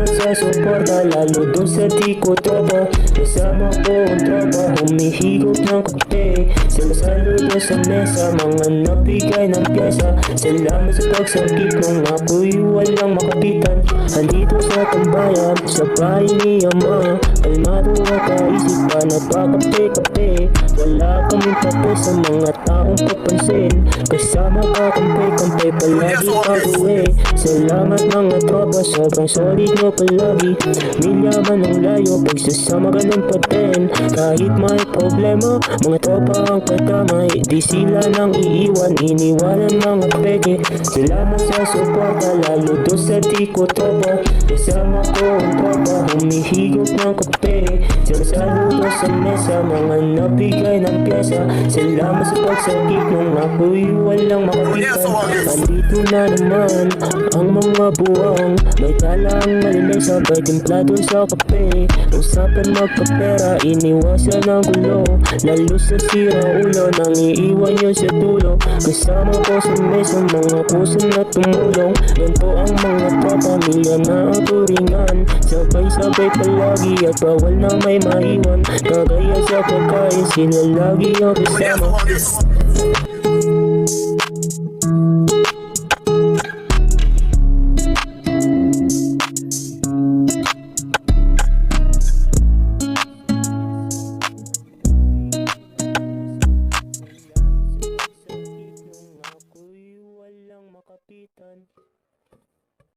Salamat sa suporta Lalo dun sa di ko tropa Kasama ko ang tropa Humihigop ng kape Sila saludo sa mesa Mga nabigay ng pyesa Salamat sa pagsakit Nung ako'y walang makapitan Handito sa tambayan Sa bahay ni Ama Kalmado at kaisip pa Nagpakape-kape Wala kaming pape sa mga taong papansin. Kasama ka kampay-kampay Palagi pag-uwi Salamat mga tropa Sobrang solid nyo palagi. Milyaman ng layo Pagsasama ka ng paten. Kahit may problema Mga tropa ang katamay. Di sila nang iiwan Iniwanan mga peke. Salamat sa suporta Lalo do sa di ko tropa. Kasama ko ang tropa Humihigop ng kape. Sila saludo sa mesa Mga nabigay ng pyesa Salamat sa pagsakit Nung ako'y walang makapitan Andito na naman Ang mga buwang. May talang malinis Sabay templado sa kape. Usapan magkapera Iniwasan ang gulo. Lalo sa sira ulo Nang iiwan yun sa dulo Kasama ko sa mesa Mga puso na tumulong. Yan po ang mga tropa Milya na ang turingan may sabay palagi at bawal na may maiwan. Kagaya sa pagkain sila lagi ang kasama Kapitan